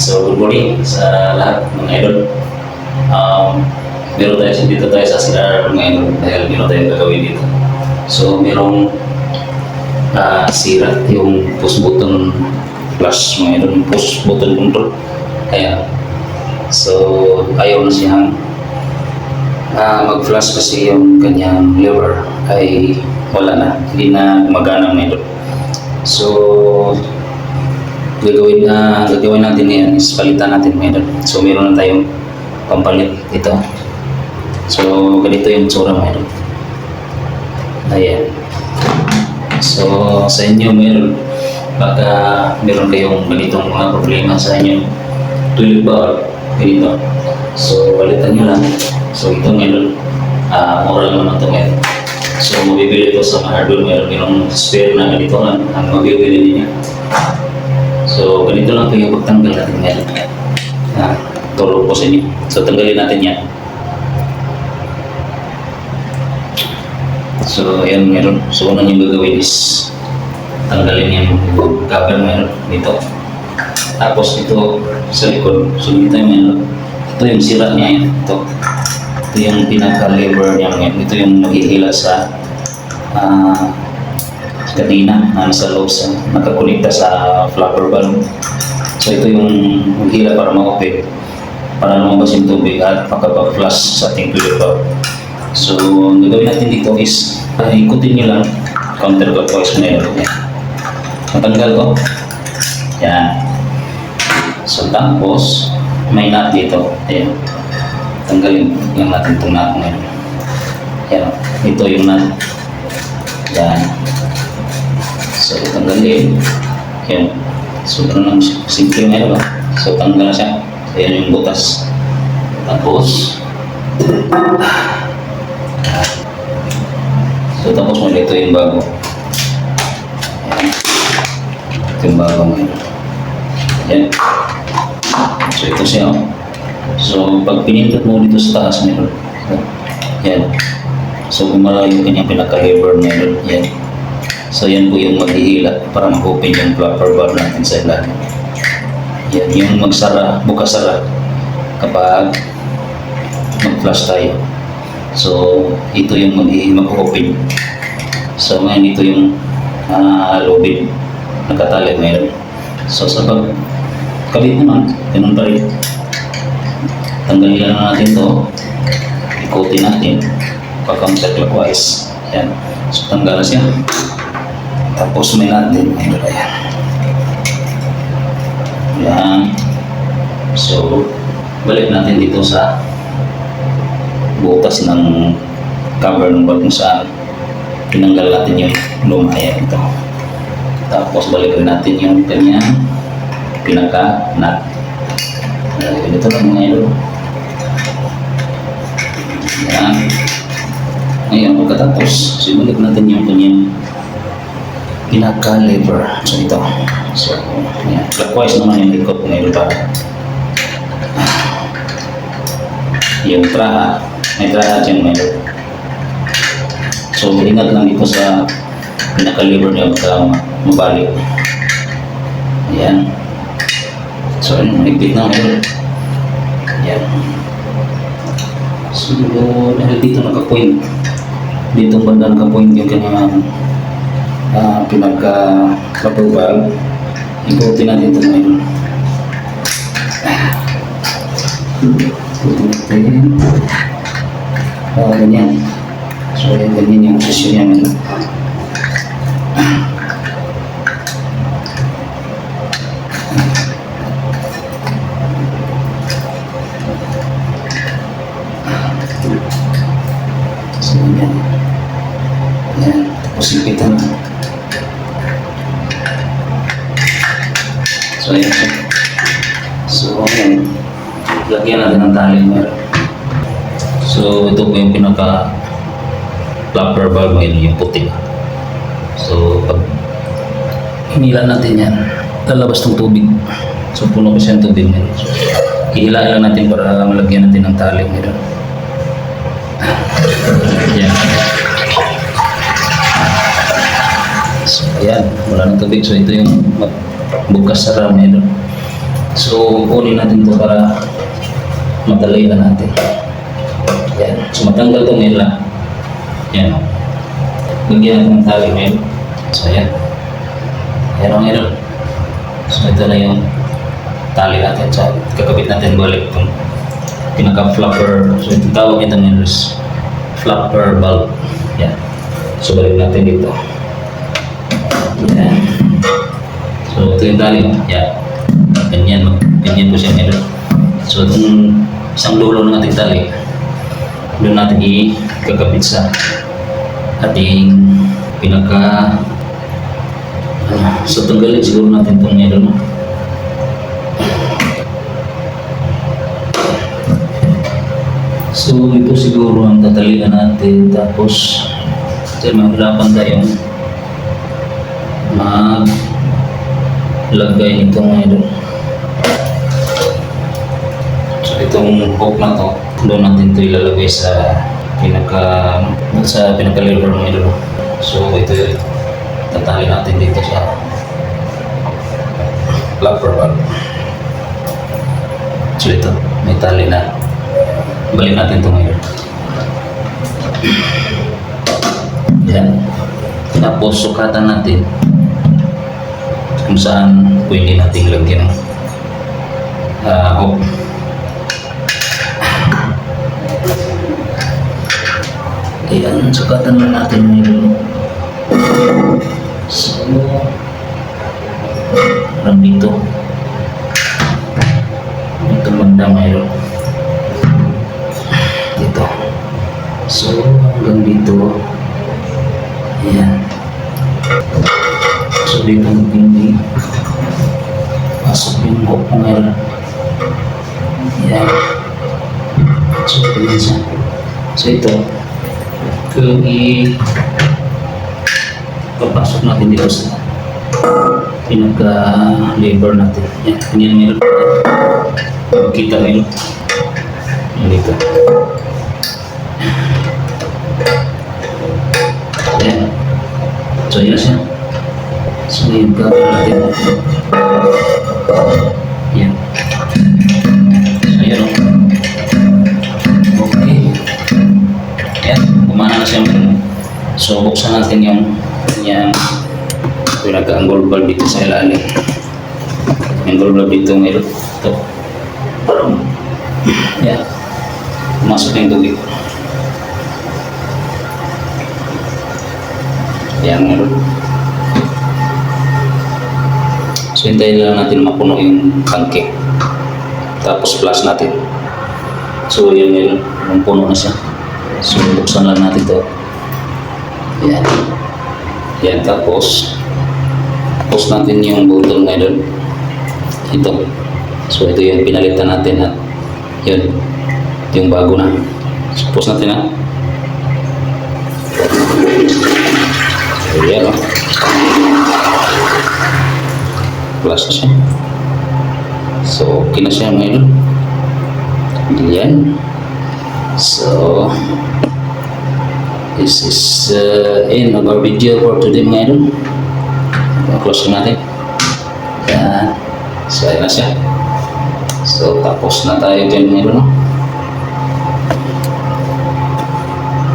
So, good morning sa lahat mga idol. Um, meron tayo dito tayo sa CR mga idol dahil meron tayo gagawin dito. So, merong ah, sira yung push button flash mga idol, push button control. Ayan. So, ayaw na siyang ah, mag-flash kasi yung kanyang lever ay wala na, hindi na gumagana mga idol. So, gagawin na gagawin natin ngayon is palitan natin ngayon. So meron na tayong pampalit ito. So ganito yung tsura ngayon. Ayan. So sa inyo meron baka meron kayong ganitong mga problema sa inyo tulad ba ganito. So palitan nyo lang. So ito ngayon ah mura naman ito ngayon. So mabibili ito sa hardware meron yung spare na ganito ang, ang mabibili niya. So, ganito lang po yung pagtanggal natin ngayon. Ah, turo ko sa inyo. So, tanggalin natin yan. So, ayan meron. So, unang yung gagawin is tanggalin yung cover meron dito. Tapos ito sa likod. So, dito yung meron. Ito yung sira niya yan. Ito. Ito yung pinaka-lever niya. Ito yung maghihila sa ah kadina na nasa loob sa nakakonekta sa flapper valve. So ito yung maghila para ma-open para lumabas yung tubig at makapag-flush sa ating fluid valve. So ang gagawin natin dito is uh, ikutin nyo lang counterclockwise ngayon. Yan. Matanggal ko. Yan. So tapos may nut dito. Ayan. Tanggalin lang natin itong nut ngayon. Yan. Ito yung nut. Yan. So, tanggalin. Yan. So, ganun lang simple ngayon ba? So, tanggal na siya. So, yan yung butas. Tapos, so, tapos mo ito yung bago. Yan. Ito yung bago ngayon. Yan. So, ito siya. oh. So, pag pinindot mo dito sa taas, meron. Yan. So, gumalaw yung kanyang pinaka-lever meron. Yan. So yan po yung maghihila para mag-open yung flapper valve natin sa ilalim. Yan, yung magsara, bukas-sara kapag mag-flush tayo. So ito yung mag-open. So ngayon ito yung uh, lobin nakatali ngayon. So sa pag kabit naman, ganun pa rin. Tanggalin lang natin to ikutin natin pa-counterclockwise. Yan. So tanggal na siya. Tapos may natin. Ayun, ayan. Yan. So, balik natin dito sa butas ng cover ng bag kung saan tinanggal natin yung luma. Ayan ito. Tapos balikan natin yung kanyang pinaka-nut. Ayan, Ganito lang mga ilo. Yan. Ngayon, pagkatapos, simulik natin yung kanyang pinaka-lever. So, ito. So, yan. Clockwise naman yung likod ng ilo para yung traha. May traha dyan may ilo. So, ingat lang dito sa pinaka-lever niya baka mabalik. Ayan. So, yun, mahigpit na ilo. Ayan. So, dahil dito naka-point. Dito banda naka-point yung kanyang uh, pinagka-kapal ikutin natin ito ngayon ikutin natin uh, ganyan so yan ganyan yung posisyon niya ngayon so yan yan tapos ipitan na Lagyan natin ng tali meron. So, ito po yung pinaka flapper valve ngayon, yung puti. So, pag hinila natin yan, lalabas ng tubig. So, puno kasi ang tubig ngayon. So, ihilain lang natin para malagyan natin ng tali ngayon. Yan. So, ayan. Wala ng tubig. So, ito yung bukas sa ram ngayon. So, kunin natin to para madali na natin. Yan. So, matanggal to ngayon lang. Yan. Lagyan natin ng tali ngayon. So, yan. Yan o ngayon. So, ito na yung tali natin. So, kakabit natin balik itong pinaka-flapper. So, ito tawag ito ngayon is flapper bulb. Yan. So, balik natin dito. Yan. So, ito yung tali. Yan. Ganyan. Ganyan po siya ngayon. So, itong isang dulo ng ating tali, doon natin ikakabit sa ating pinaka ano, so tanggalin siguro natin itong meron so ito siguro ang tatalian natin tapos dahil mahirapan tayong maglagay nito ngayon itong hook na to doon natin ito ilalagay sa pinaka sa pinaka lever ng ilo so ito tatali natin dito sa flapper valve so ito may tali na. Balik natin ito ngayon. Yan. Tapos sukatan natin kung saan pwede natin lagyan ng ah, hook Ayan, sukatan lang natin ngayon. So, parang dito. Ito banda mayroon. Dito. So, hanggang dito. Ayan. So, dito hindi pasok yung mo ngayon. Ayan. So, ito. So, ito kung i papasok natin dito sa pinaka labor natin. Yan, ganyan meron. Nyo. Yan dito. Yan. So, yan siya. So, yung natin. Siya. So, buksan natin yung yung pinaka-angle valve dito sa ilalim. Angle valve dito ngayon. Ito. Ayan. Pumasok na yung tubig. Ayan ngayon. So, hintayin lang natin mapuno yung tangke. Tapos flush natin. So, yun yun. Puno na siya. So, buksan lang natin to. Yan. Yan, tapos, post natin yung button ngayon. Ito. So, ito yung pinalitan natin at yun. Ito yung bago na. So, post natin ha. So, yan o. Plus na siya. So, okay na siya ngayon. Yan. So, this is uh, of our video for today mga idol. Close na natin. Yan. So, ayan na siya. So, tapos na tayo dyan mga idol. No?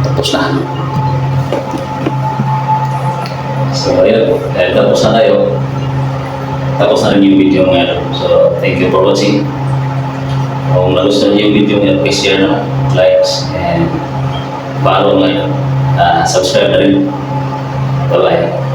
Tapos na. So, ayun. Dahil tapos na tayo. Tapos na rin yung video mga idol. So, thank you for watching. Kung nagustuhan niyo yung video niya, please share na, likes, and follow ngayon. Uh, subscribe na rin. Bye-bye.